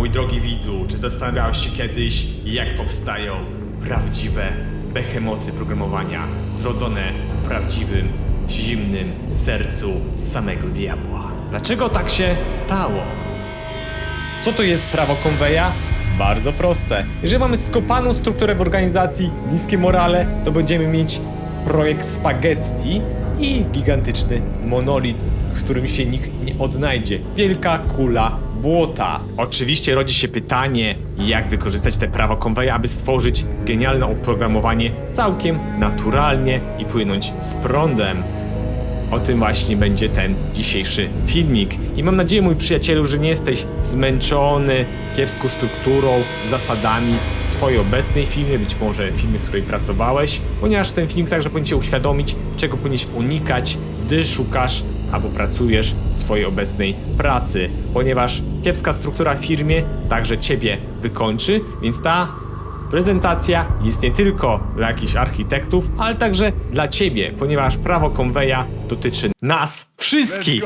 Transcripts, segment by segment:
Mój drogi widzu, czy zastanawiałeś się kiedyś, jak powstają prawdziwe behemoty programowania, zrodzone w prawdziwym, zimnym sercu samego diabła? Dlaczego tak się stało? Co to jest prawo konweja? Bardzo proste. Jeżeli mamy skopaną strukturę w organizacji, niskie morale, to będziemy mieć projekt spaghetti i gigantyczny monolit, w którym się nikt nie odnajdzie. Wielka kula błota. Oczywiście rodzi się pytanie, jak wykorzystać te prawo konweja, aby stworzyć genialne oprogramowanie całkiem naturalnie i płynąć z prądem. O tym właśnie będzie ten dzisiejszy filmik. I mam nadzieję, mój przyjacielu, że nie jesteś zmęczony kiepską strukturą, zasadami swojej obecnej firmy, być może firmy, w której pracowałeś, ponieważ ten filmik także powinien cię uświadomić, czego powinieneś unikać, gdy szukasz albo pracujesz w swojej obecnej pracy, ponieważ kiepska struktura w firmie także ciebie wykończy, więc ta Prezentacja jest nie tylko dla jakichś architektów, ale także dla ciebie, ponieważ prawo konweja dotyczy nas wszystkich.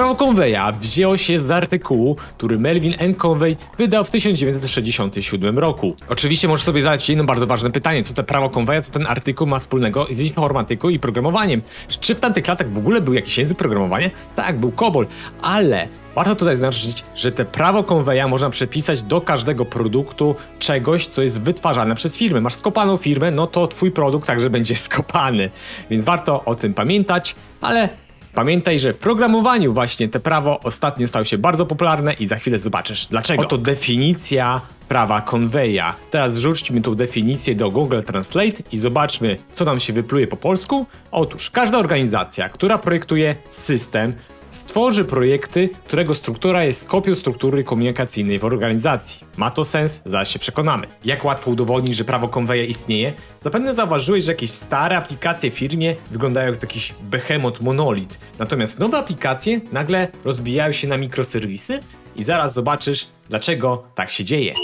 Prawo konweja wzięło się z artykułu, który Melvin N. Conway wydał w 1967 roku. Oczywiście możesz sobie zadać jedno bardzo ważne pytanie, co to prawo konweja, co ten artykuł ma wspólnego z informatyką i programowaniem. Czy w tamtych latach w ogóle był jakiś język programowania? Tak, był COBOL, ale Warto tutaj zaznaczyć, że te prawo konweja można przepisać do każdego produktu czegoś, co jest wytwarzane przez firmę. Masz skopaną firmę, no to twój produkt także będzie skopany. Więc warto o tym pamiętać, ale Pamiętaj, że w programowaniu właśnie te prawo ostatnio stało się bardzo popularne i za chwilę zobaczysz dlaczego. Oto definicja prawa konweja. Teraz wrzućmy tą definicję do Google Translate i zobaczmy, co nam się wypluje po polsku. Otóż każda organizacja, która projektuje system, stworzy projekty, którego struktura jest kopią struktury komunikacyjnej w organizacji. Ma to sens? Zaraz się przekonamy. Jak łatwo udowodnić, że prawo konweja istnieje? Zapewne zauważyłeś, że jakieś stare aplikacje w firmie wyglądają jak jakiś behemoth monolit. Natomiast nowe aplikacje nagle rozbijają się na mikroserwisy i zaraz zobaczysz, dlaczego tak się dzieje.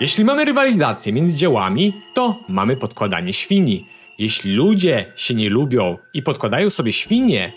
Jeśli mamy rywalizację między działami, to mamy podkładanie świni. Jeśli ludzie się nie lubią i podkładają sobie świnie,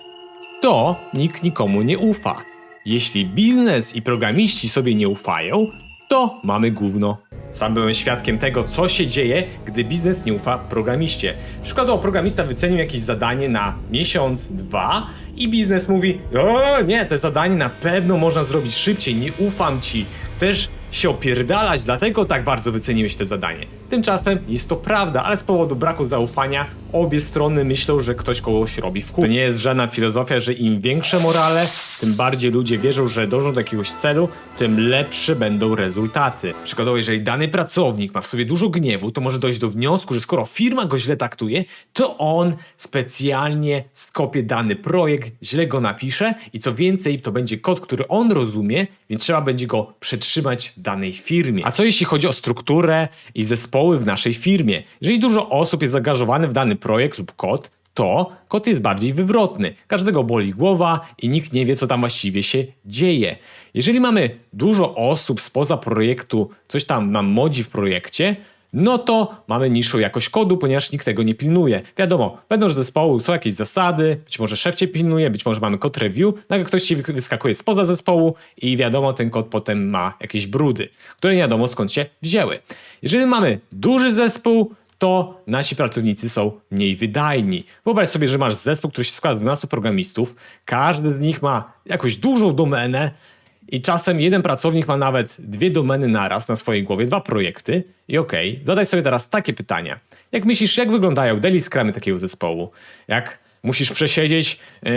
to nikt nikomu nie ufa. Jeśli biznes i programiści sobie nie ufają, to mamy gówno. Sam byłem świadkiem tego, co się dzieje, gdy biznes nie ufa programiście. Przykładowo programista wycenił jakieś zadanie na miesiąc, dwa i biznes mówi o nie, te zadanie na pewno można zrobić szybciej, nie ufam ci. Chcesz się opierdalać, dlatego tak bardzo wyceniłeś te zadanie. Tymczasem jest to prawda, ale z powodu braku zaufania obie strony myślą, że ktoś kogoś robi w kół. To nie jest żadna filozofia, że im większe morale, tym bardziej ludzie wierzą, że dążą do jakiegoś celu, tym lepsze będą rezultaty. Przykładowo, jeżeli dany pracownik ma w sobie dużo gniewu, to może dojść do wniosku, że skoro firma go źle traktuje, to on specjalnie skopie dany projekt, źle go napisze i co więcej, to będzie kod, który on rozumie, więc trzeba będzie go przetrzymać danej firmie. A co jeśli chodzi o strukturę i zespoły w naszej firmie? Jeżeli dużo osób jest zaangażowane w dany projekt lub kod, to kod jest bardziej wywrotny. Każdego boli głowa i nikt nie wie, co tam właściwie się dzieje. Jeżeli mamy dużo osób spoza projektu, coś tam nam modzi w projekcie, no to mamy niższą jakość kodu, ponieważ nikt tego nie pilnuje. Wiadomo, wewnątrz zespołu są jakieś zasady, być może szef cię pilnuje, być może mamy kod review, nagle ktoś ci wy- wyskakuje spoza zespołu i wiadomo, ten kod potem ma jakieś brudy, które nie wiadomo skąd się wzięły. Jeżeli mamy duży zespół, to nasi pracownicy są mniej wydajni. Wyobraź sobie, że masz zespół, który się składa z 12 programistów, każdy z nich ma jakąś dużą domenę i czasem jeden pracownik ma nawet dwie domeny naraz na swojej głowie, dwa projekty i okej, zadaj sobie teraz takie pytania. Jak myślisz, jak wyglądają daily scrumy takiego zespołu? Jak musisz przesiedzieć, yy,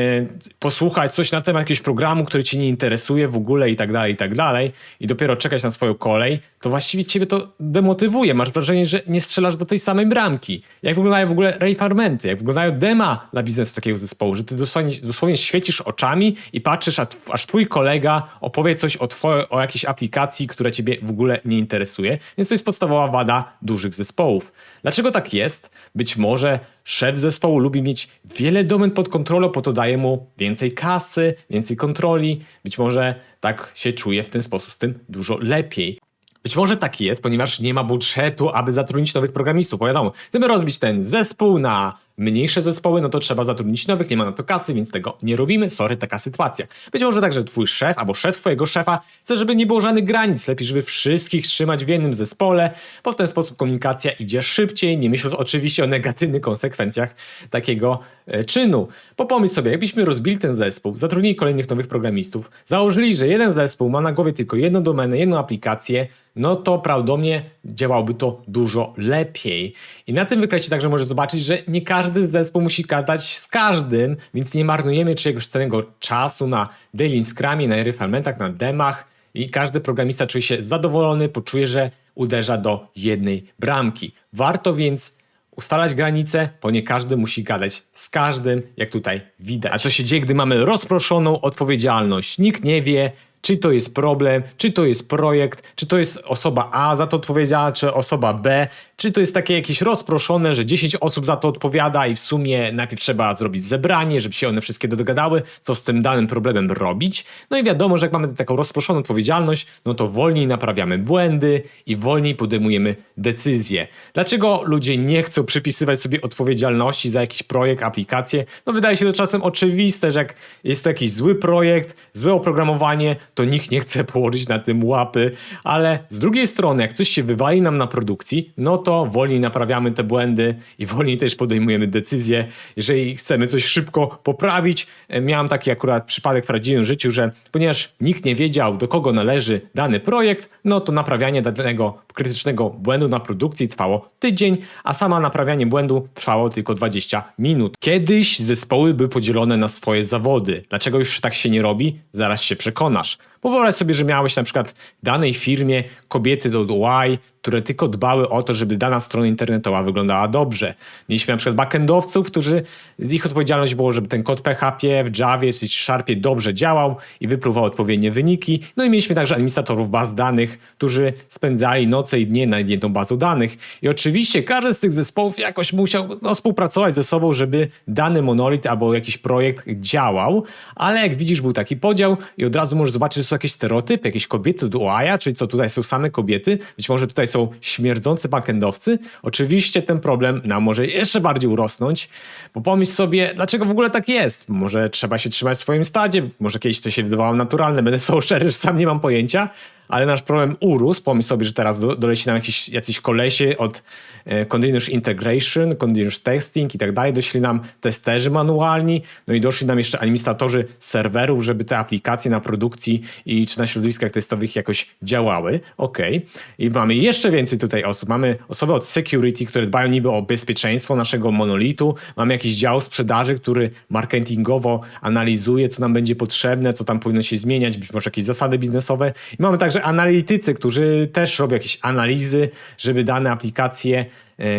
posłuchać coś na temat jakiegoś programu, który cię nie interesuje w ogóle i tak dalej, i tak dalej i dopiero czekać na swoją kolej, to właściwie ciebie to demotywuje. Masz wrażenie, że nie strzelasz do tej samej bramki. Jak wyglądają w ogóle refarmenty, jak wyglądają dema dla biznesu takiego zespołu, że ty dosłownie, dosłownie świecisz oczami i patrzysz, aż twój kolega opowie coś o, twoje, o jakiejś aplikacji, która ciebie w ogóle nie interesuje. Więc to jest podstawowa wada dużych zespołów. Dlaczego tak jest? Być może szef zespołu lubi mieć wiele domen pod kontrolą, po to daje mu więcej kasy, więcej kontroli. Być może tak się czuje w ten sposób z tym dużo lepiej. Być może tak jest, ponieważ nie ma budżetu, aby zatrudnić nowych programistów. Bo wiadomo, chcemy rozbić ten zespół na mniejsze zespoły, no to trzeba zatrudnić nowych, nie ma na to kasy, więc tego nie robimy. Sorry, taka sytuacja. Być może także twój szef albo szef twojego szefa chce, żeby nie było żadnych granic. Lepiej, żeby wszystkich trzymać w jednym zespole, bo w ten sposób komunikacja idzie szybciej, nie myśląc oczywiście o negatywnych konsekwencjach takiego e, czynu. Bo pomyśl sobie, jakbyśmy rozbili ten zespół, zatrudnili kolejnych nowych programistów, założyli, że jeden zespół ma na głowie tylko jedną domenę, jedną aplikację, no to prawdopodobnie działałby to dużo lepiej. I na tym wykresie także możesz zobaczyć, że nie każdy zespół musi gadać z każdym, więc nie marnujemy czyjegoś cennego czasu na daily scrumie, na refinementach, na demach i każdy programista czuje się zadowolony, poczuje, że uderza do jednej bramki. Warto więc ustalać granice, bo nie każdy musi gadać z każdym, jak tutaj widać. A co się dzieje, gdy mamy rozproszoną odpowiedzialność? Nikt nie wie, czy to jest problem, czy to jest projekt, czy to jest osoba A za to odpowiedzialna, czy osoba B, czy to jest takie jakieś rozproszone, że 10 osób za to odpowiada i w sumie najpierw trzeba zrobić zebranie, żeby się one wszystkie dogadały, co z tym danym problemem robić. No i wiadomo, że jak mamy taką rozproszoną odpowiedzialność, no to wolniej naprawiamy błędy i wolniej podejmujemy decyzje. Dlaczego ludzie nie chcą przypisywać sobie odpowiedzialności za jakiś projekt, aplikację? No wydaje się to czasem oczywiste, że jak jest to jakiś zły projekt, złe oprogramowanie, to nikt nie chce położyć na tym łapy, ale z drugiej strony, jak coś się wywali nam na produkcji, no to wolniej naprawiamy te błędy i wolniej też podejmujemy decyzje. Jeżeli chcemy coś szybko poprawić, e, miałem taki akurat przypadek w prawdziwym życiu, że ponieważ nikt nie wiedział, do kogo należy dany projekt, no to naprawianie danego krytycznego błędu na produkcji trwało tydzień, a sama naprawianie błędu trwało tylko 20 minut. Kiedyś zespoły były podzielone na swoje zawody. Dlaczego już tak się nie robi? Zaraz się przekonasz. Bo wyobraź sobie, że miałeś na przykład w danej firmie kobiety do Y, które tylko dbały o to, żeby dana strona internetowa wyglądała dobrze. Mieliśmy na przykład backendowców, którzy z ich odpowiedzialność było, żeby ten kod PHP w Javie czy Sharpie dobrze działał i wypluwał odpowiednie wyniki. No i mieliśmy także administratorów baz danych, którzy spędzali noce i dnie nad jedną bazą danych. I oczywiście każdy z tych zespołów jakoś musiał no, współpracować ze sobą, żeby dany monolit albo jakiś projekt działał, ale jak widzisz był taki podział i od razu możesz zobaczyć, że są jakieś stereotypy, jakieś kobiety do UI, czyli co tutaj są same kobiety, być może tutaj są śmierdzący backendowcy. Oczywiście ten problem nam może jeszcze bardziej urosnąć, bo pomyśl sobie, dlaczego w ogóle tak jest? Może trzeba się trzymać w swoim stadzie, może kiedyś to się wydawało naturalne, będę są szczery, że sam nie mam pojęcia, ale nasz problem urósł. Pomyśl sobie, że teraz do, doleci nam jakiś, jacyś kolesie od e, Continuous Integration, Continuous Testing i tak dalej. Doszli nam testerzy manualni, no i doszli nam jeszcze administratorzy serwerów, żeby te aplikacje na produkcji i czy na środowiskach testowych jakoś działały. Ok. I mamy jeszcze więcej tutaj osób. Mamy osoby od security, które dbają niby o bezpieczeństwo naszego monolitu. Mamy jakiś dział sprzedaży, który marketingowo analizuje, co nam będzie potrzebne, co tam powinno się zmieniać, być może jakieś zasady biznesowe. I mamy także analitycy, którzy też robią jakieś analizy, żeby dane aplikacje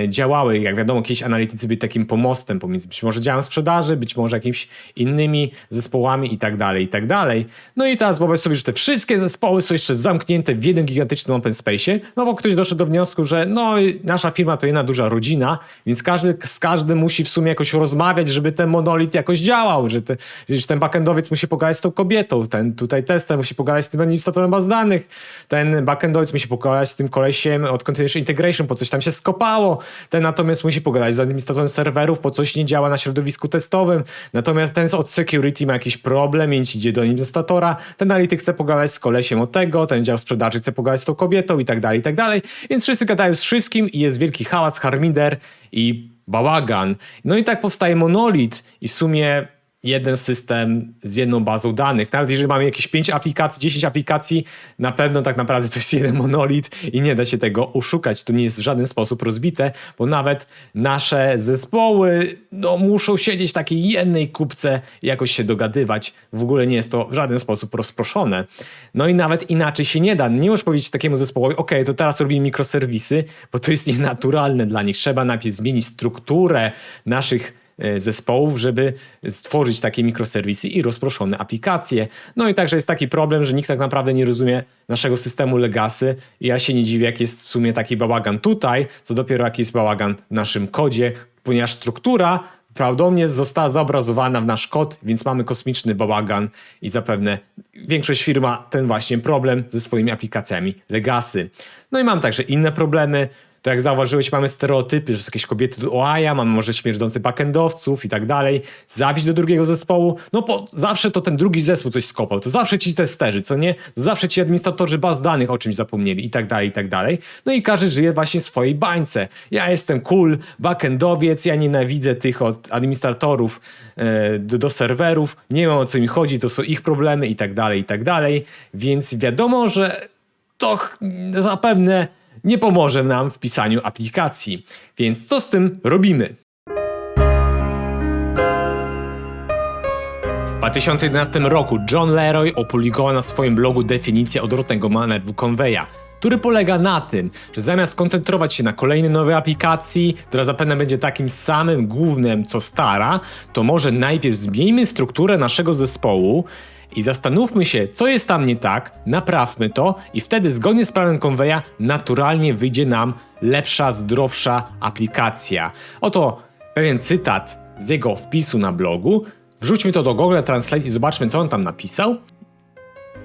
działały. Jak wiadomo, kiedyś analitycy byli takim pomostem pomiędzy być może działem sprzedaży, być może jakimiś innymi zespołami i tak dalej, i tak dalej. No i teraz wyobraź sobie, że te wszystkie zespoły są jeszcze zamknięte w jednym gigantycznym open space'ie, no bo ktoś doszedł do wniosku, że no nasza firma to jedna duża rodzina, więc każdy z każdym musi w sumie jakoś rozmawiać, żeby ten monolit jakoś działał, że, te, że ten backendowiec musi pogadać z tą kobietą, ten tutaj tester musi pogadać z tym administratorem baz danych, ten backendowiec musi pogadać z tym kolesiem od Continuous Integration, po coś tam się skopało, ten natomiast musi pogadać z administratorem serwerów, po coś nie działa na środowisku testowym, natomiast ten od security ma jakiś problem, więc idzie do administratora, ten analityk chce pogadać z kolesiem od tego, ten dział sprzedaży chce pogadać z tą kobietą i tak dalej, i tak dalej, więc wszyscy gadają z wszystkim i jest wielki hałas, harmider i bałagan. No i tak powstaje monolit i w sumie jeden system z jedną bazą danych. Nawet jeżeli mamy jakieś 5 aplikacji, 10 aplikacji, na pewno tak naprawdę to jest jeden monolit i nie da się tego oszukać. To nie jest w żaden sposób rozbite, bo nawet nasze zespoły no, muszą siedzieć w takiej jednej kupce i jakoś się dogadywać. W ogóle nie jest to w żaden sposób rozproszone. No i nawet inaczej się nie da. Nie możesz powiedzieć takiemu zespołowi, ok, to teraz robimy mikroserwisy, bo to jest nienaturalne dla nich. Trzeba najpierw zmienić strukturę naszych zespołów, żeby stworzyć takie mikroserwisy i rozproszone aplikacje. No i także jest taki problem, że nikt tak naprawdę nie rozumie naszego systemu legacy ja się nie dziwię, jak jest w sumie taki bałagan tutaj, co dopiero jaki jest bałagan w naszym kodzie, ponieważ struktura prawdopodobnie została zobrazowana w nasz kod, więc mamy kosmiczny bałagan i zapewne większość firm ma ten właśnie problem ze swoimi aplikacjami legacy. No i mam także inne problemy, to jak zauważyłeś, mamy stereotypy, że są jakieś kobiety do oaja, mamy może śmierdzących backendowców i tak dalej, zawieźć do drugiego zespołu, no bo zawsze to ten drugi zespół coś skopał, to zawsze ci testerzy, co nie? To zawsze ci administratorzy baz danych o czymś zapomnieli i tak dalej, i tak dalej. No i każdy żyje właśnie w swojej bańce. Ja jestem cool, backendowiec, ja nienawidzę tych od administratorów e, do, do serwerów, nie wiem o co mi chodzi, to są ich problemy i tak dalej, i tak dalej, więc wiadomo, że to zapewne nie pomoże nam w pisaniu aplikacji. Więc co z tym robimy? W 2011 roku John Leroy opublikował na swoim blogu definicję odwrotnego manewru konweja, który polega na tym, że zamiast koncentrować się na kolejnej nowej aplikacji, która zapewne będzie takim samym głównym co stara, to może najpierw zmieńmy strukturę naszego zespołu i zastanówmy się, co jest tam nie tak, naprawmy to i wtedy zgodnie z prawem konweja naturalnie wyjdzie nam lepsza, zdrowsza aplikacja. Oto pewien cytat z jego wpisu na blogu. Wrzućmy to do Google Translate i zobaczmy, co on tam napisał.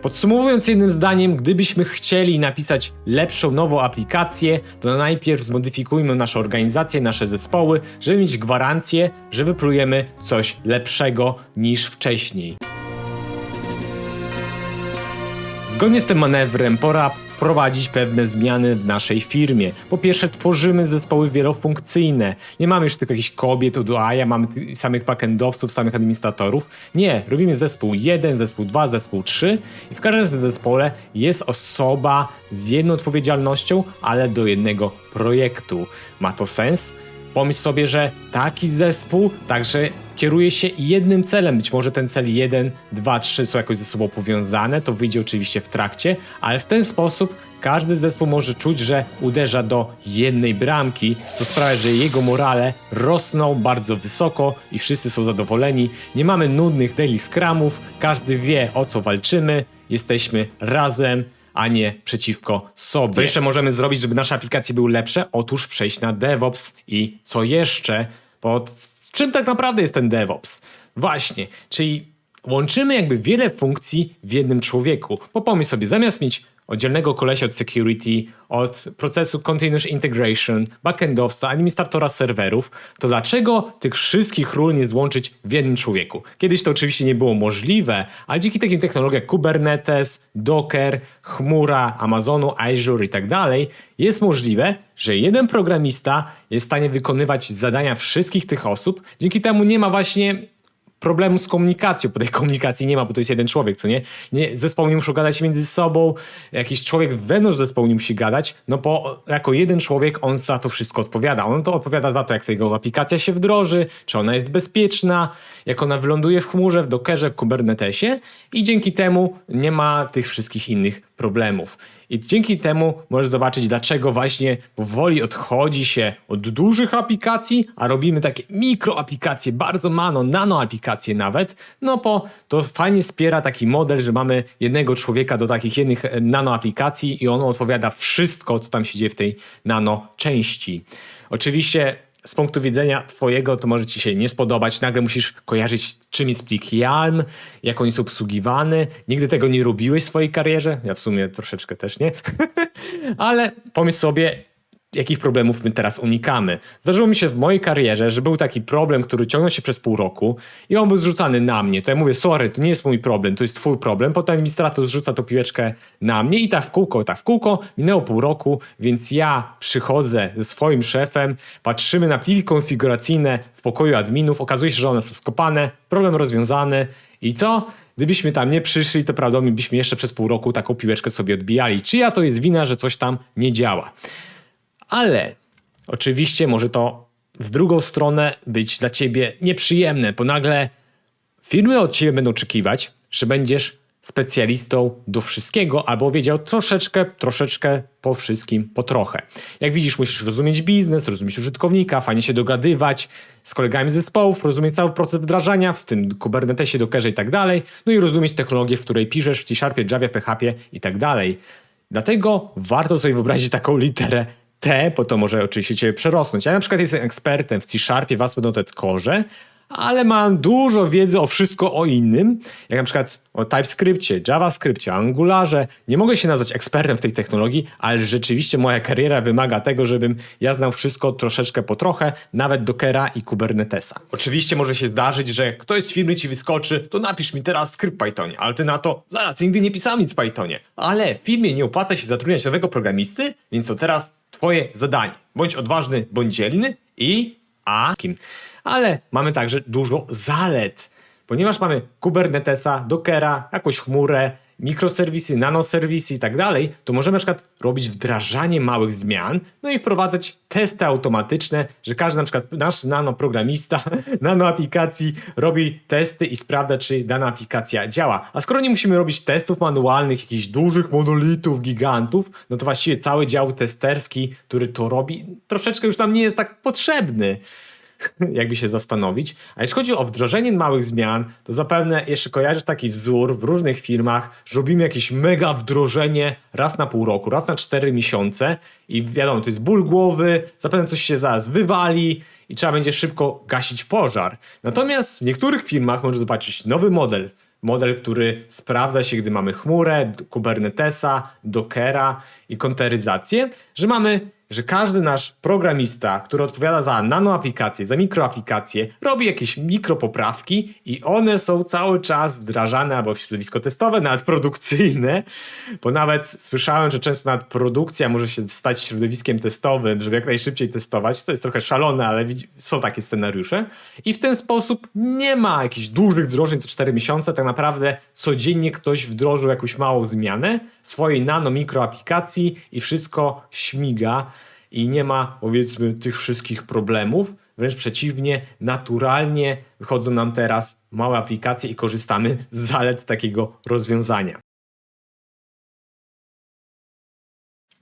Podsumowując jednym zdaniem, gdybyśmy chcieli napisać lepszą, nową aplikację, to najpierw zmodyfikujmy naszą organizację, nasze zespoły, żeby mieć gwarancję, że wyplujemy coś lepszego niż wcześniej. Zgodnie z tym manewrem pora wprowadzić pewne zmiany w naszej firmie. Po pierwsze, tworzymy zespoły wielofunkcyjne. Nie mamy już tylko jakichś kobiet od UI, mamy samych backendowców, samych administratorów. Nie, robimy zespół 1, zespół 2, zespół 3 i w każdym tym zespole jest osoba z jedną odpowiedzialnością, ale do jednego projektu. Ma to sens? Pomyśl sobie, że taki zespół także kieruje się jednym celem. Być może ten cel 1, 2, 3 są jakoś ze sobą powiązane, to wyjdzie oczywiście w trakcie, ale w ten sposób każdy zespół może czuć, że uderza do jednej bramki, co sprawia, że jego morale rosną bardzo wysoko i wszyscy są zadowoleni. Nie mamy nudnych daily scrumów, każdy wie o co walczymy, jesteśmy razem a nie przeciwko sobie. Co jeszcze możemy zrobić, żeby nasze aplikacje były lepsze? Otóż przejść na DevOps i co jeszcze? Pod czym tak naprawdę jest ten DevOps? Właśnie, czyli łączymy jakby wiele funkcji w jednym człowieku. Bo pomyśl sobie, zamiast mieć oddzielnego kolesia od security, od procesu continuous integration, backendowca, administratora serwerów, to dlaczego tych wszystkich ról nie złączyć w jednym człowieku? Kiedyś to oczywiście nie było możliwe, ale dzięki takim technologiom jak Kubernetes, Docker, chmura, Amazonu, Azure i tak dalej, jest możliwe, że jeden programista jest w stanie wykonywać zadania wszystkich tych osób. Dzięki temu nie ma właśnie problemu z komunikacją, bo tej komunikacji nie ma, bo to jest jeden człowiek, co nie? nie zespoły nie muszą gadać między sobą, jakiś człowiek wewnątrz zespołu nie musi gadać, no bo jako jeden człowiek on za to wszystko odpowiada. On to odpowiada za to, jak jego aplikacja się wdroży, czy ona jest bezpieczna, jak ona wyląduje w chmurze, w Dockerze, w Kubernetesie i dzięki temu nie ma tych wszystkich innych problemów. I dzięki temu możesz zobaczyć, dlaczego właśnie powoli odchodzi się od dużych aplikacji, a robimy takie mikroaplikacje, bardzo mano, nano aplikacje nawet. No bo to fajnie wspiera taki model, że mamy jednego człowieka do takich jednych e, nano aplikacji i on odpowiada wszystko, co tam się dzieje w tej nano części. Oczywiście z punktu widzenia twojego to może ci się nie spodobać. Nagle musisz kojarzyć, czym jest plik YALM, jak on jest obsługiwany. Nigdy tego nie robiłeś w swojej karierze. Ja w sumie troszeczkę też nie. Ale pomyśl sobie, jakich problemów my teraz unikamy. Zdarzyło mi się w mojej karierze, że był taki problem, który ciągnął się przez pół roku i on był zrzucany na mnie. To ja mówię, sorry, to nie jest mój problem, to jest twój problem. Potem administrator zrzuca tą piłeczkę na mnie i tak w kółko, tak w kółko. Minęło pół roku, więc ja przychodzę ze swoim szefem, patrzymy na pliki konfiguracyjne w pokoju adminów, okazuje się, że one są skopane, problem rozwiązany i co? Gdybyśmy tam nie przyszli, to prawdopodobnie byśmy jeszcze przez pół roku taką piłeczkę sobie odbijali. Czyja to jest wina, że coś tam nie działa? Ale oczywiście może to w drugą stronę być dla ciebie nieprzyjemne, bo nagle firmy od ciebie będą oczekiwać, że będziesz specjalistą do wszystkiego albo wiedział troszeczkę, troszeczkę po wszystkim, po trochę. Jak widzisz, musisz rozumieć biznes, rozumieć użytkownika, fajnie się dogadywać z kolegami z zespołów, rozumieć cały proces wdrażania, w tym Kubernetesie, Dockerze i tak dalej, no i rozumieć technologię, w której piszesz, w C-Sharpie, Javie, PHP i tak dalej. Dlatego warto sobie wyobrazić taką literę T, bo to może oczywiście cię przerosnąć. Ja na przykład jestem ekspertem w C-Sharpie, w ASP.NET Core, ale mam dużo wiedzy o wszystko o innym, jak na przykład o TypeScriptie, JavaScriptie, Angularze. Nie mogę się nazwać ekspertem w tej technologii, ale rzeczywiście moja kariera wymaga tego, żebym ja znał wszystko troszeczkę po trochę, nawet Dockera i Kubernetesa. Oczywiście może się zdarzyć, że ktoś z firmy ci wyskoczy, to napisz mi teraz skrypt Pythonie, ale ty na to, zaraz, nigdy nie pisałem nic w Pythonie. Ale w firmie nie opłaca się zatrudniać nowego programisty, więc to teraz twoje zadanie. Bądź odważny, bądź dzielny i a kim. Ale mamy także dużo zalet, ponieważ mamy Kubernetesa, Dockera, jakąś chmurę, mikroserwisy, nanoserwisy i tak dalej, to możemy na przykład robić wdrażanie małych zmian, no i wprowadzać testy automatyczne, że każdy na przykład nasz nanoprogramista nanoaplikacji robi testy i sprawdza, czy dana aplikacja działa. A skoro nie musimy robić testów manualnych, jakichś dużych monolitów, gigantów, no to właściwie cały dział testerski, który to robi, troszeczkę już nam nie jest tak potrzebny jakby się zastanowić. A jeśli chodzi o wdrożenie małych zmian, to zapewne jeszcze kojarzysz taki wzór w różnych firmach, że robimy jakieś mega wdrożenie raz na pół roku, raz na cztery miesiące i wiadomo, to jest ból głowy, zapewne coś się zaraz wywali i trzeba będzie szybko gasić pożar. Natomiast w niektórych firmach możesz zobaczyć nowy model, model, który sprawdza się, gdy mamy chmurę, Kubernetesa, Dockera i konteryzację, że mamy że każdy nasz programista, który odpowiada za nanoaplikacje, za mikroaplikacje, robi jakieś mikropoprawki i one są cały czas wdrażane albo w środowisko testowe, nawet produkcyjne, bo nawet słyszałem, że często nawet produkcja może się stać środowiskiem testowym, żeby jak najszybciej testować. To jest trochę szalone, ale są takie scenariusze. I w ten sposób nie ma jakichś dużych wdrożeń co 4 miesiące. Tak naprawdę codziennie ktoś wdrożył jakąś małą zmianę swojej nano mikroaplikacji i wszystko śmiga i nie ma powiedzmy tych wszystkich problemów. Wręcz przeciwnie, naturalnie wychodzą nam teraz małe aplikacje i korzystamy z zalet takiego rozwiązania.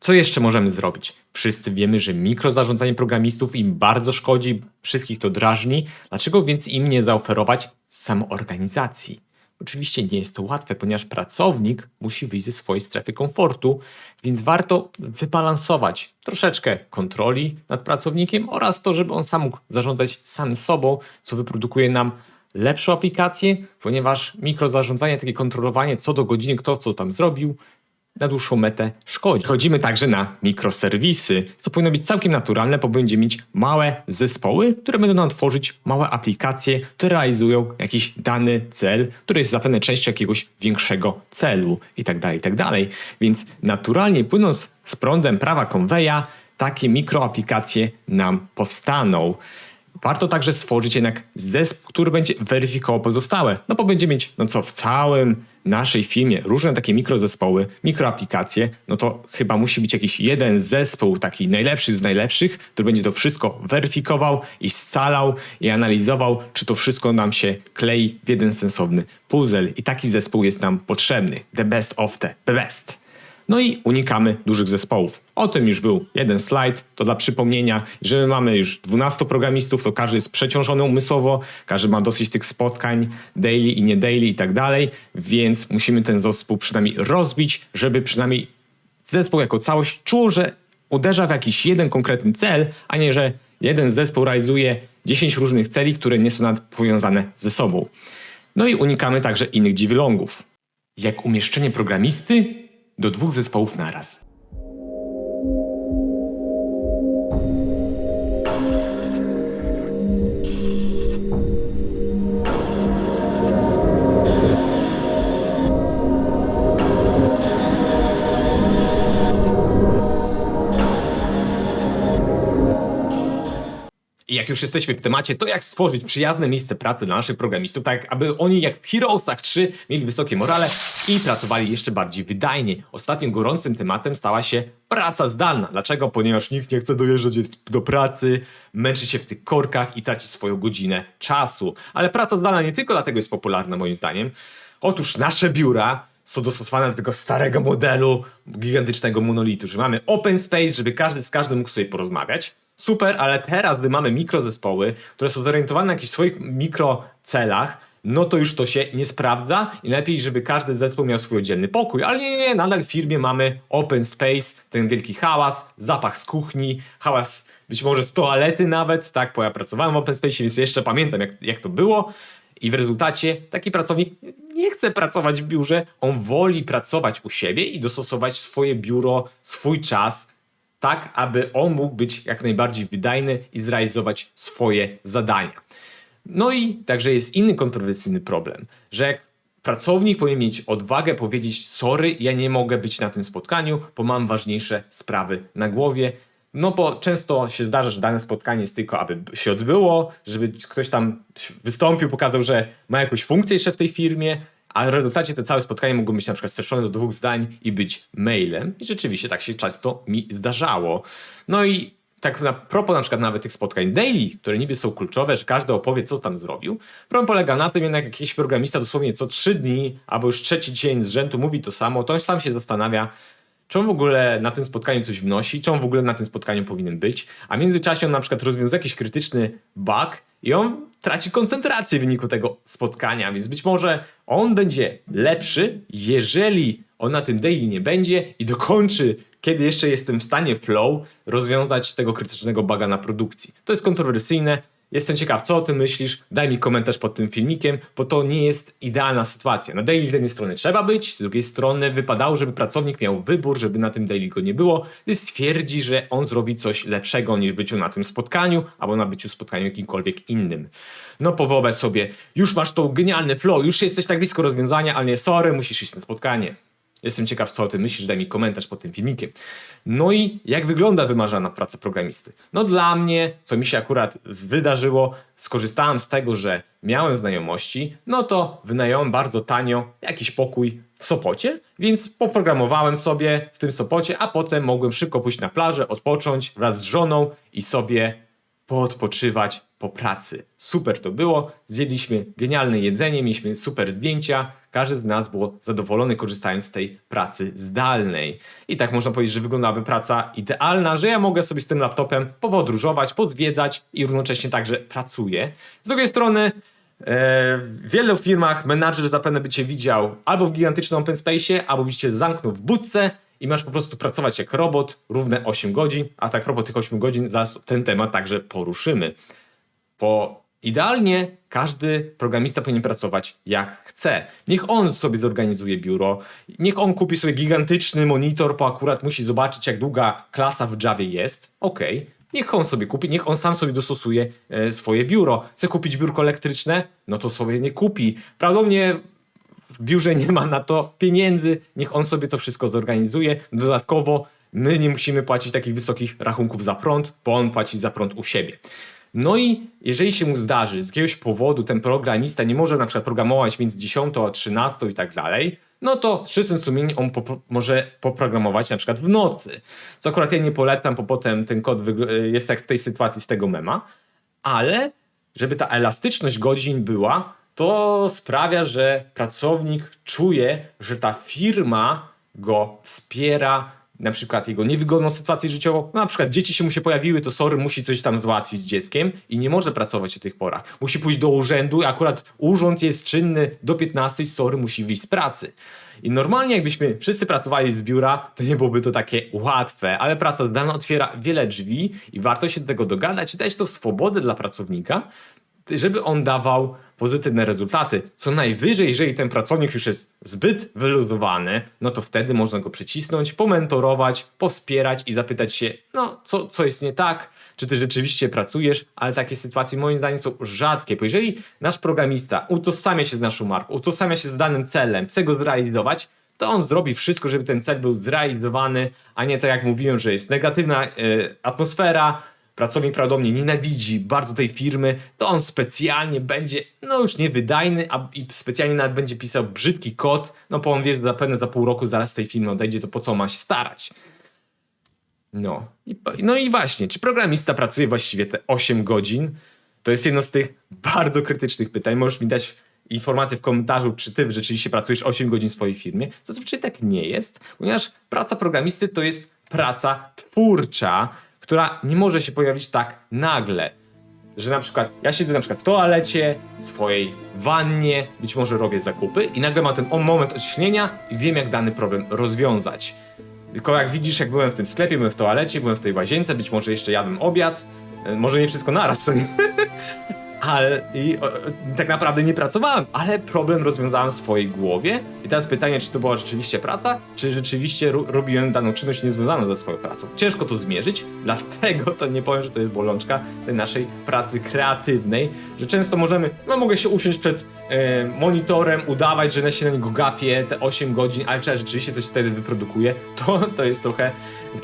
Co jeszcze możemy zrobić? Wszyscy wiemy, że mikrozarządzanie programistów im bardzo szkodzi, wszystkich to drażni. Dlaczego więc im nie zaoferować samoorganizacji? Oczywiście nie jest to łatwe, ponieważ pracownik musi wyjść ze swojej strefy komfortu, więc warto wybalansować troszeczkę kontroli nad pracownikiem oraz to, żeby on sam mógł zarządzać sam sobą, co wyprodukuje nam lepszą aplikację, ponieważ mikrozarządzanie, takie kontrolowanie co do godziny, kto co tam zrobił, na dłuższą metę szkodzi. Chodzimy także na mikroserwisy, co powinno być całkiem naturalne, bo będziemy mieć małe zespoły, które będą nam tworzyć małe aplikacje, które realizują jakiś dany cel, który jest zapewne częścią jakiegoś większego celu itd. Tak itd. Tak Więc naturalnie płynąc z prądem prawa konweja, takie mikroaplikacje nam powstaną. Warto także stworzyć jednak zespół, który będzie weryfikował pozostałe, no bo będzie mieć, no co, w całym naszej firmie różne takie mikrozespoły, mikroaplikacje, no to chyba musi być jakiś jeden zespół, taki najlepszy z najlepszych, który będzie to wszystko weryfikował i scalał i analizował, czy to wszystko nam się klei w jeden sensowny puzzle. I taki zespół jest nam potrzebny. The best of the best. No i unikamy dużych zespołów. O tym już był jeden slajd, to dla przypomnienia, że my mamy już 12 programistów, to każdy jest przeciążony umysłowo, każdy ma dosyć tych spotkań daily i nie daily i tak dalej, więc musimy ten zespół przynajmniej rozbić, żeby przynajmniej zespół jako całość czuł, że uderza w jakiś jeden konkretny cel, a nie, że jeden zespół realizuje 10 różnych celi, które nie są nawet powiązane ze sobą. No i unikamy także innych dziwilongów. Jak umieszczenie programisty do dwóch zespołów naraz. Jak już jesteśmy w temacie, to jak stworzyć przyjazne miejsce pracy dla naszych programistów, tak aby oni jak w Heroesach 3 mieli wysokie morale i pracowali jeszcze bardziej wydajnie. Ostatnim gorącym tematem stała się praca zdalna. Dlaczego? Ponieważ nikt nie chce dojeżdżać do pracy, męczy się w tych korkach i traci swoją godzinę czasu. Ale praca zdalna nie tylko dlatego jest popularna moim zdaniem. Otóż nasze biura są dostosowane do tego starego modelu gigantycznego monolitu, że mamy open space, żeby każdy z każdym mógł sobie porozmawiać super, ale teraz, gdy mamy mikrozespoły, które są zorientowane na jakichś swoich mikrocelach, no to już to się nie sprawdza i lepiej, żeby każdy zespół miał swój oddzielny pokój. Ale nie, nie, nadal w firmie mamy open space, ten wielki hałas, zapach z kuchni, hałas być może z toalety nawet, tak, bo ja pracowałem w Open Space, więc jeszcze pamiętam jak, jak to było. I w rezultacie taki pracownik nie chce pracować w biurze, on woli pracować u siebie i dostosować swoje biuro, swój czas, tak aby on mógł być jak najbardziej wydajny i zrealizować swoje zadania. No i także jest inny kontrowersyjny problem, że jak pracownik powinien mieć odwagę powiedzieć: Sorry, ja nie mogę być na tym spotkaniu, bo mam ważniejsze sprawy na głowie. No bo często się zdarza, że dane spotkanie jest tylko, aby się odbyło, żeby ktoś tam wystąpił, pokazał, że ma jakąś funkcję jeszcze w tej firmie, a w rezultacie te całe spotkanie mogą być na przykład streszczone do dwóch zdań i być mailem. I rzeczywiście tak się często mi zdarzało. No i tak na propos na przykład nawet tych spotkań daily, które niby są kluczowe, że każdy opowie, co tam zrobił. Problem polega na tym, jednak jakiś programista dosłownie co trzy dni, albo już trzeci dzień z rzędu mówi to samo, to on sam się zastanawia, czy on w ogóle na tym spotkaniu coś wnosi, czy on w ogóle na tym spotkaniu powinien być, a w międzyczasie on na przykład rozwiązuje jakiś krytyczny bug i on traci koncentrację w wyniku tego spotkania, więc być może on będzie lepszy, jeżeli on na tym daily nie będzie i dokończy, kiedy jeszcze jestem w stanie flow, rozwiązać tego krytycznego buga na produkcji. To jest kontrowersyjne, Jestem ciekaw, co o tym myślisz. Daj mi komentarz pod tym filmikiem, bo to nie jest idealna sytuacja. Na daily z jednej strony trzeba być, z drugiej strony wypadało, żeby pracownik miał wybór, żeby na tym daily go nie było, gdy stwierdzi, że on zrobi coś lepszego niż byciu na tym spotkaniu, albo na byciu spotkaniu jakimkolwiek innym. No powyobraź sobie, już masz to genialny flow, już jesteś tak blisko rozwiązania, ale nie, sorry, musisz iść na spotkanie. Jestem ciekaw, co o tym myślisz, daj mi komentarz pod tym filmikiem. No i jak wygląda wymarzana praca programisty? No dla mnie, co mi się akurat wydarzyło, skorzystałem z tego, że miałem znajomości, no to wynająłem bardzo tanio jakiś pokój w Sopocie, więc poprogramowałem sobie w tym Sopocie, a potem mogłem szybko pójść na plażę, odpocząć wraz z żoną i sobie poodpoczywać po pracy. Super to było, zjedliśmy genialne jedzenie, mieliśmy super zdjęcia, każdy z nas był zadowolony korzystając z tej pracy zdalnej. I tak można powiedzieć, że wyglądałaby praca idealna, że ja mogę sobie z tym laptopem popodróżować, pozwiedzać i równocześnie także pracuję. Z drugiej strony e, w wielu firmach menadżer zapewne by cię widział albo w gigantycznym open space, albo by cię zamknął w budce i masz po prostu pracować jak robot równe 8 godzin, a tak propos tych 8 godzin, zaraz ten temat także poruszymy. Bo idealnie każdy programista powinien pracować jak chce. Niech on sobie zorganizuje biuro, niech on kupi sobie gigantyczny monitor, bo akurat musi zobaczyć, jak długa klasa w Javie jest. Okej. Okay. Niech on sobie kupi, niech on sam sobie dostosuje e, swoje biuro. Chce kupić biurko elektryczne? No to sobie nie kupi. Prawdopodobnie w biurze nie ma na to pieniędzy, niech on sobie to wszystko zorganizuje. Dodatkowo my nie musimy płacić takich wysokich rachunków za prąd, bo on płaci za prąd u siebie. No i jeżeli się mu zdarzy, z jakiegoś powodu ten programista nie może na przykład programować między 10 a 13 i tak dalej, no to z czystym sumieniem on może poprogramować na przykład w nocy. Co akurat ja nie polecam, bo potem ten kod jest jak w tej sytuacji z tego mema, ale żeby ta elastyczność godzin była, to sprawia, że pracownik czuje, że ta firma go wspiera, na przykład jego niewygodną sytuację życiową, no na przykład dzieci się mu się pojawiły, to sorry, musi coś tam załatwić z dzieckiem i nie może pracować o tych porach. Musi pójść do urzędu, akurat urząd jest czynny do 15, sorry, musi wyjść z pracy. I normalnie jakbyśmy wszyscy pracowali z biura, to nie byłoby to takie łatwe, ale praca zdalna otwiera wiele drzwi i warto się do tego dogadać, dać to swobodę dla pracownika, żeby on dawał pozytywne rezultaty. Co najwyżej, jeżeli ten pracownik już jest zbyt wyluzowany, no to wtedy można go przycisnąć, pomentorować, powspierać i zapytać się, no co, co jest nie tak, czy ty rzeczywiście pracujesz, ale takie sytuacje moim zdaniem są rzadkie, bo jeżeli nasz programista utożsamia się z naszą marką, utożsamia się z danym celem, chce go zrealizować, to on zrobi wszystko, żeby ten cel był zrealizowany, a nie tak jak mówiłem, że jest negatywna y, atmosfera, pracownik prawdopodobnie nienawidzi bardzo tej firmy, to on specjalnie będzie, no już niewydajny, a i specjalnie nawet będzie pisał brzydki kod, no bo on wie, że zapewne za pół roku zaraz z tej firmy odejdzie, to po co ma się starać? No. I, no i właśnie, czy programista pracuje właściwie te 8 godzin? To jest jedno z tych bardzo krytycznych pytań. Możesz mi dać informację w komentarzu, czy ty rzeczywiście pracujesz 8 godzin w swojej firmie. Zazwyczaj tak nie jest, ponieważ praca programisty to jest praca twórcza, która nie może się pojawić tak nagle. Że na przykład ja siedzę na przykład w toalecie, w swojej wannie, być może robię zakupy i nagle mam ten moment oślenia i wiem jak dany problem rozwiązać. Tylko jak widzisz, jak byłem w tym sklepie, byłem w toalecie, byłem w tej łazience, być może jeszcze jadłem obiad, e, może nie wszystko naraz, co nie? Ale i, o, tak naprawdę nie pracowałem, ale problem rozwiązałem w swojej głowie. I teraz pytanie, czy to była rzeczywiście praca, czy rzeczywiście ro robiłem daną czynność niezwiązaną ze swoją pracą. Ciężko to zmierzyć, dlatego to nie powiem, że to jest bolączka tej naszej pracy kreatywnej, że często możemy, no mogę się usiąść przed e, monitorem, udawać, że się na niego gapię te 8 godzin, ale czy ja rzeczywiście coś wtedy wyprodukuję, to, to jest trochę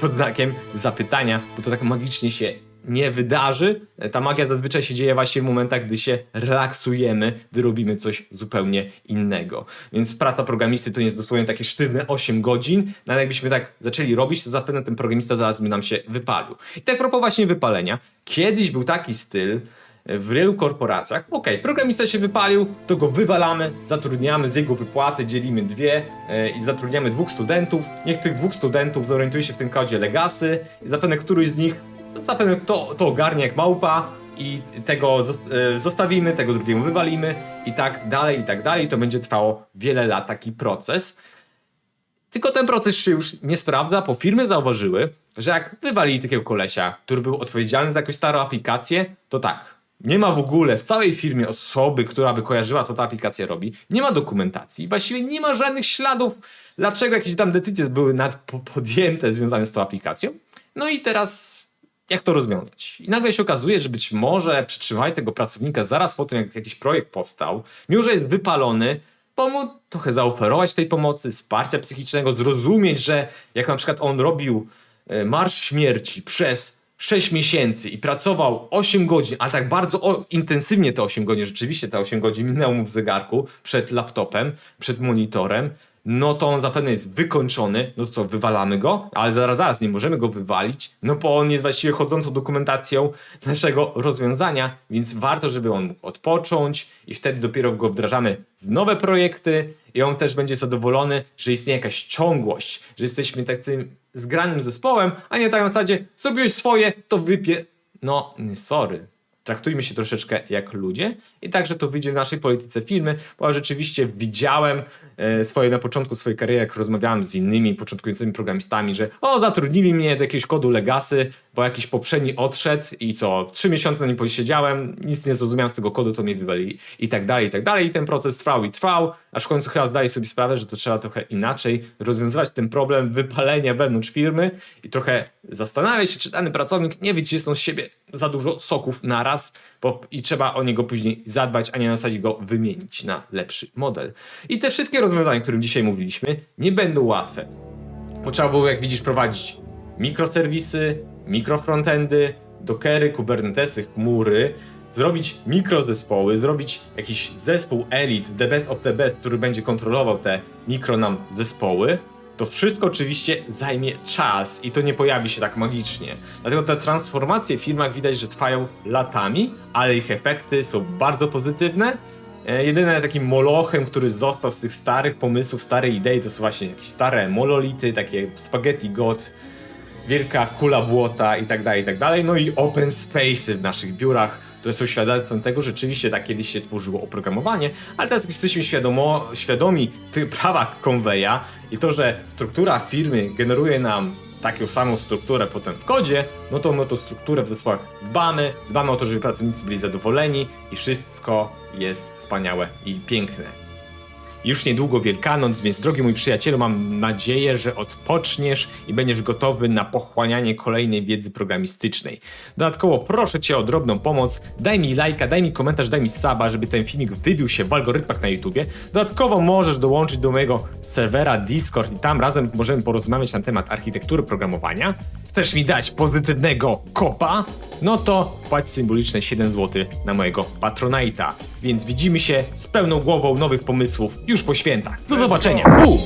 pod znakiem zapytania, bo to tak magicznie się nie wydarzy. Ta magia zazwyczaj się dzieje właśnie w momentach, gdy się relaksujemy, gdy robimy coś zupełnie innego. Więc praca programisty to nie jest dosłownie takie sztywne 8 godzin, no ale jakbyśmy tak zaczęli robić, to zapewne ten programista zaraz by nam się wypalił. I tak propos właśnie wypalenia. Kiedyś był taki styl, w wielu korporacjach, okej, programista się wypalił, to go wywalamy, zatrudniamy z jego wypłaty, dzielimy dwie e, i zatrudniamy dwóch studentów. Niech tych dwóch studentów zorientuje się w tym kodzie legasy zapewne któryś z nich, zapewne to, to ogarnie jak małpa i tego e, zostawimy, tego drugiemu wywalimy i tak dalej, i tak dalej. To będzie trwało wiele lat taki proces. Tylko ten proces się już nie sprawdza, bo firmy zauważyły, że jak wywalili takiego kolesia, który był odpowiedzialny za jakąś starą aplikację, to tak. Nie ma w ogóle w całej firmie osoby, która by kojarzyła, co ta aplikacja robi. Nie ma dokumentacji. Właściwie nie ma żadnych śladów, dlaczego jakieś tam decyzje były podjęte związane z tą aplikacją. No i teraz jak to rozwiązać? I nagle się okazuje, że być może przytrzymali tego pracownika zaraz po tym, jak jakiś projekt powstał, mimo że jest wypalony, pomóc trochę zaoferować tej pomocy, wsparcia psychicznego, zrozumieć, że jak na przykład on robił e, Marsz Śmierci przez 6 miesięcy i pracował 8 godzin, ale tak bardzo o, intensywnie te 8 godzin, rzeczywiście te 8 godzin minęło mu w zegarku, przed laptopem, przed monitorem, no to on zapewne jest wykończony, no to co, wywalamy go? Ale zaraz, zaraz, nie możemy go wywalić, no bo on jest właściwie chodzącą dokumentacją naszego rozwiązania, więc warto, żeby on mógł odpocząć i wtedy dopiero go wdrażamy w nowe projekty i on też będzie zadowolony, że istnieje jakaś ciągłość, że jesteśmy takim zgranym zespołem, a nie tak na zasadzie, zrobiłeś swoje, to wypie... No, sorry. Traktujmy się troszeczkę jak ludzie i także to wyjdzie w naszej polityce firmy, bo rzeczywiście widziałem e, swoje na początku swojej kariery, jak rozmawiałem z innymi początkującymi programistami, że o, zatrudnili mnie do jakiegoś kodu legacy, bo jakiś poprzedni odszedł i co, trzy miesiące na nim posiedziałem, nic nie zrozumiałem z tego kodu, to mnie wywalili i tak dalej, i tak dalej. I ten proces trwał i trwał, aż w końcu chyba zdali sobie sprawę, że to trzeba trochę inaczej rozwiązywać ten problem wypalenia wewnątrz firmy i trochę zastanawiać się, czy dany pracownik nie wycisnął z siebie za dużo soków naraz bo, i trzeba o niego później zadbać, a nie na zasadzie go wymienić na lepszy model. I te wszystkie rozwiązania, o którym dzisiaj mówiliśmy, nie będą łatwe. Bo trzeba było, jak widzisz, prowadzić mikroserwisy, mikrofrontendy, dockery, kubernetesy, chmury, zrobić mikrozespoły, zrobić jakiś zespół elite, the best of the best, który będzie kontrolował te mikro nam zespoły. To wszystko oczywiście zajmie czas i to nie pojawi się tak magicznie. Dlatego te transformacje w firmach widać, że trwają latami, ale ich efekty są bardzo pozytywne. E, Jedyne takim molochem, który został z tych starych pomysłów, starej idei, to są właśnie jakieś stare monolity, takie spaghetti god, wielka kula błota i tak dalej, i tak dalej. No i open space'y w naszych biurach, które są świadectwem tego, że rzeczywiście tak kiedyś się tworzyło oprogramowanie, ale teraz jesteśmy świadomo, świadomi tych prawa konweja i to, że struktura firmy generuje nam taką samą strukturę potem w kodzie, no to my o tą strukturę w zespołach dbamy, dbamy o to, żeby pracownicy byli zadowoleni i wszystko jest wspaniałe i piękne. Już niedługo Wielkanoc, więc drogi mój przyjacielu, mam nadzieję, że odpoczniesz i będziesz gotowy na pochłanianie kolejnej wiedzy programistycznej. Dodatkowo proszę Cię o drobną pomoc, daj mi lajka, daj mi komentarz, daj mi saba, żeby ten filmik wybił się w algorytmach na YouTubie. Dodatkowo możesz dołączyć do mojego serwera Discord i tam razem możemy porozmawiać na temat architektury programowania. Chcesz mi dać pozytywnego kopa? No to płać symboliczne 7 zł na mojego Patronite'a. Więc widzimy się z pełną głową nowych pomysłów już po świętach. Do zobaczenia! U!